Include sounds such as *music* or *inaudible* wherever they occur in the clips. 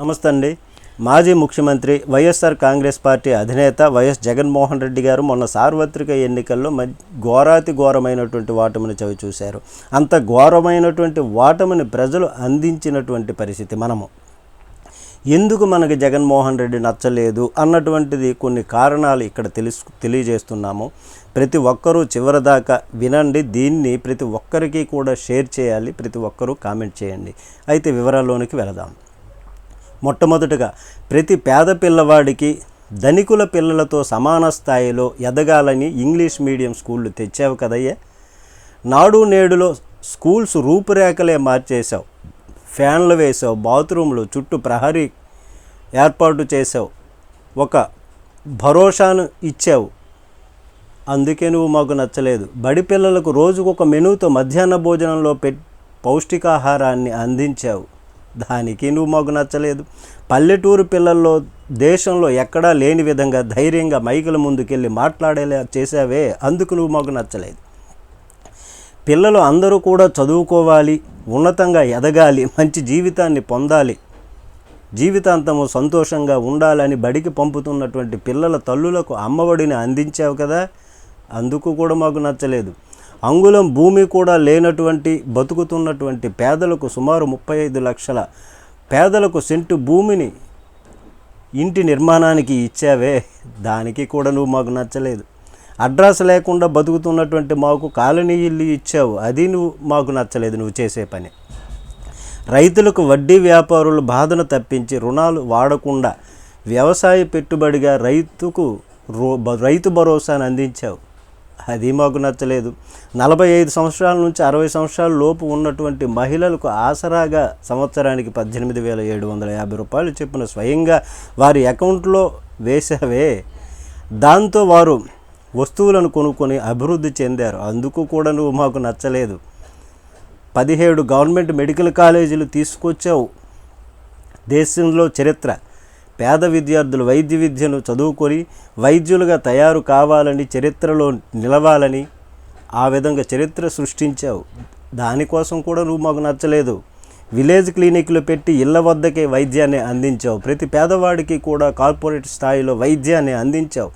నమస్తే అండి మాజీ ముఖ్యమంత్రి వైఎస్ఆర్ కాంగ్రెస్ పార్టీ అధినేత వైఎస్ జగన్మోహన్ రెడ్డి గారు మొన్న సార్వత్రిక ఎన్నికల్లో మ ఘోరాతి ఘోరమైనటువంటి ఓటమిని చవి చూశారు అంత ఘోరమైనటువంటి వాటముని ప్రజలు అందించినటువంటి పరిస్థితి మనము. ఎందుకు మనకి జగన్మోహన్ రెడ్డి నచ్చలేదు అన్నటువంటిది కొన్ని కారణాలు ఇక్కడ తెలుసు తెలియజేస్తున్నాము. ప్రతి ఒక్కరూ చివరిదాకా వినండి. దీన్ని ప్రతి ఒక్కరికి కూడా షేర్ చేయాలి. ప్రతి ఒక్కరూ కామెంట్ చేయండి. అయితే వివరాల్లోనికి వెళదాం. మొట్టమొదటగా ప్రతి పేద పిల్లవాడికి ధనికుల పిల్లలతో సమాన స్థాయిలో ఎదగాలని ఇంగ్లీష్ మీడియం స్కూళ్ళు తెచ్చావు కదయ్యా. నాడు నేడులో స్కూల్స్ రూపురేఖలే మార్చేశావు. ఫ్యాన్లు వేసావు బాత్రూంలు చుట్టూ ప్రహరీ ఏర్పాటు చేసావు ఒక భరోసాను ఇచ్చావు. అందుకే నువ్వు మాకు నచ్చలేదు. బడి పిల్లలకు రోజుకు ఒక మెనూతో మధ్యాహ్న భోజనంలో పెట్ పౌష్టికాహారాన్ని అందించావు. దానికి నువ్వు మాకు నచ్చలేదు. పల్లెటూరు పిల్లల్లో దేశంలో ఎక్కడా లేని విధంగా ధైర్యంగా మైకుల ముందుకెళ్ళి మాట్లాడేలా చేసావే అందుకు నువ్వు మాకు నచ్చలేదు. పిల్లలు అందరూ కూడా చదువుకోవాలి ఉన్నతంగా ఎదగాలి మంచి జీవితాన్ని పొందాలి జీవితాంతము సంతోషంగా ఉండాలని బడికి పంపుతున్నటువంటి పిల్లల తల్లులకు అమ్మఒడిని అందించావు కదా అందుకు కూడా మాకు నచ్చలేదు. అంగుళం భూమి కూడా లేనటువంటి బతుకుతున్నటువంటి పేదలకు సుమారు ముప్పై ఐదు లక్షల పేదలకు సెంటు భూమిని ఇంటి నిర్మాణానికి ఇచ్చావే. దానికి కూడా నువ్వు మాకు నచ్చలేదు. అడ్రస్ లేకుండా బతుకుతున్నటువంటి మాకు కాలనీ ఇల్లు ఇచ్చావు. అది నువ్వు మాకు నచ్చలేదు నువ్వు చేసే పని. రైతులకు వడ్డీ వ్యాపారులు బాధను తప్పించి రుణాలు వాడకుండా వ్యవసాయ పెట్టుబడిగా రైతుకు రో బ- రైతు భరోసాను అందించావు. అది మాకు నచ్చలేదు. నలభై ఐదు సంవత్సరాల నుంచి అరవై సంవత్సరాల లోపు ఉన్నటువంటి మహిళలకు ఆసరాగా సంవత్సరానికి పద్దెనిమిది వేల ఏడు వందల యాభై రూపాయలు చెప్పిన స్వయంగా వారి అకౌంట్లో వేసావే దాంతో వారు వస్తువులను కొనుక్కొని అభివృద్ధి చెందారు. అందుకు కూడా నువ్వు మాకు నచ్చలేదు. పదిహేడు గవర్నమెంట్ మెడికల్ కాలేజీలు తీసుకొచ్చావు. దేశంలో చరిత్ర. పేద విద్యార్థులు వైద్య విద్యను చదువుకొని వైద్యులుగా తయారు కావాలని చరిత్రలో నిలవాలని ఆ విధంగా చరిత్ర సృష్టించావు. దానికోసం కూడా నువ్వు మాకు నచ్చలేదు. విలేజ్ క్లినిక్లు పెట్టి ఇళ్ళ వద్దకే వైద్యాన్ని అందించావు. ప్రతి పేదవాడికి కూడా కార్పొరేట్ స్థాయిలో వైద్యాన్ని అందించావు.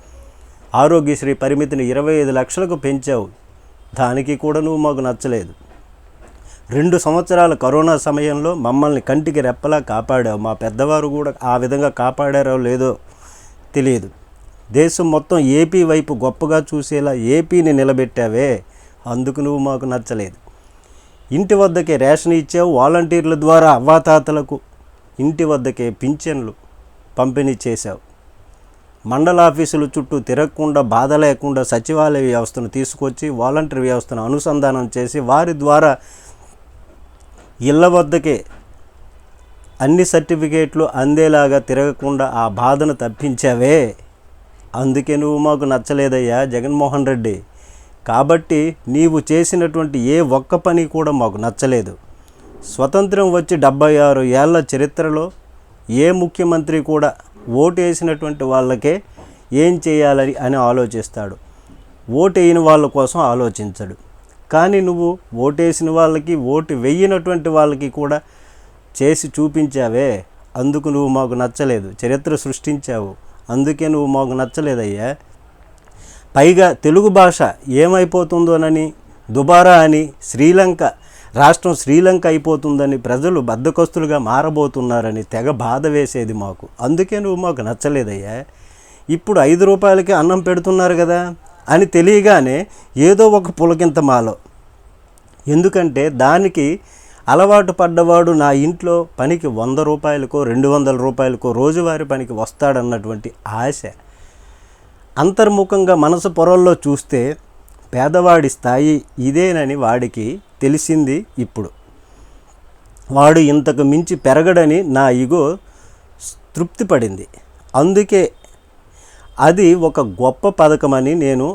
ఆరోగ్యశ్రీ పరిమితిని ఇరవై ఐదు లక్షలకు పెంచావు. దానికి కూడా నువ్వు మాకు నచ్చలేదు. రెండు సంవత్సరాల కరోనా సమయంలో మమ్మల్ని కంటికి రెప్పలా కాపాడావు. మా పెద్దవారు కూడా ఆ విధంగా కాపాడారో లేదో తెలియదు. దేశం మొత్తం ఏపీ వైపు గొప్పగా చూసేలా ఏపీని నిలబెట్టావే. అందుకు నువ్వు మాకు నచ్చలేదు. ఇంటి వద్దకే రేషన్ ఇచ్చావు. వాలంటీర్ల ద్వారా అవ్వాతాతలకు ఇంటి వద్దకే పింఛన్లు పంపిణీ చేశావు. మండల ఆఫీసుల చుట్టూ తిరగకుండా బాధ లేకుండా సచివాలయ వ్యవస్థను తీసుకొచ్చి వాలంటీర్ వ్యవస్థను అనుసంధానం చేసి వారి ద్వారా ఇళ్ళ వద్దకే అన్ని సర్టిఫికేట్లు అందేలాగా తిరగకుండా ఆ బాధను తప్పించావే. అందుకే నువ్వు మాకు నచ్చలేదయ్యా జగన్మోహన్ రెడ్డి. కాబట్టి నీవు చేసినటువంటి ఏ ఒక్క పని కూడా మాకు నచ్చలేదు. స్వతంత్రం వచ్చి డెబ్బై ఆరు ఏళ్ళ చరిత్రలో ఏ ముఖ్యమంత్రి కూడా ఓటు వేసినటువంటి వాళ్ళకే ఏం చేయాలని అని ఆలోచిస్తాడు. ఓటు వేయని వాళ్ళ కోసం ఆలోచించడు. కానీ నువ్వు ఓటేసిన వాళ్ళకి ఓటు వెయ్యినటువంటి వాళ్ళకి కూడా చేసి చూపించావే. అందుకు నువ్వు మాకు నచ్చలేదు. చరిత్ర సృష్టించావు. అందుకే నువ్వు మాకు నచ్చలేదయ్యా. పైగా తెలుగు భాష ఏమైపోతుందోనని దుబారా అని శ్రీలంక రాష్ట్రం శ్రీలంక అయిపోతుందని ప్రజలు బద్దకస్తులుగా మారబోతున్నారని తెగ బాధ వేసేది మాకు. అందుకే నువ్వు మాకు నచ్చలేదయ్యా. ఇప్పుడు ఐదు రూపాయలకి అన్నం పెడుతున్నారు కదా. అని తెలియగానే ఏదో ఒక పులకింత మాలో. ఎందుకంటే దానికి అలవాటు పడ్డవాడు నా ఇంట్లో పనికి వంద రూపాయలకో రెండు వందల రూపాయలకో రోజువారీ పనికి వస్తాడన్నటువంటి ఆశ. అంతర్ముఖంగా మనసు పొరల్లో చూస్తే పేదవాడి స్థాయి ఇదేనని వాడికి తెలిసింది ఇప్పుడు. వాడు ఇంతకు మించి పెరగడని నా ఇగో తృప్తి పడింది అందుకే అది ఒక గొప్ప పథకమని నేను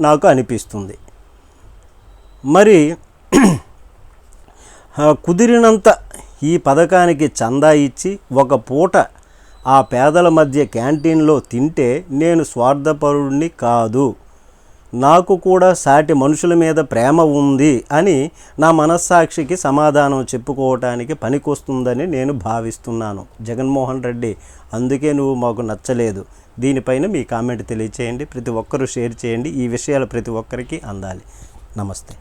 నాకు అనిపిస్తుంది. మరి *clears throat* కుదిరినంత ఈ పథకానికి చందా ఇచ్చి ఒక పూట ఆ పేదల మధ్య క్యాంటీన్లో తింటే నేను స్వార్థపరుడిని కాదు. నాకు కూడా సాటి మనుషుల మీద ప్రేమ ఉంది అని నా మనస్సాక్షికి సమాధానం చెప్పుకోవటానికి పనికొస్తుందని నేను భావిస్తున్నాను. జగన్మోహన్ రెడ్డి అందుకే నువ్వు మాకు నచ్చలేదు. దీనిపైన మీ కామెంట్ తెలియచేయండి. ప్రతి ఒక్కరూ షేర్ చేయండి. ఈ విషయాలు ప్రతి ఒక్కరికి అందాలి. నమస్తే.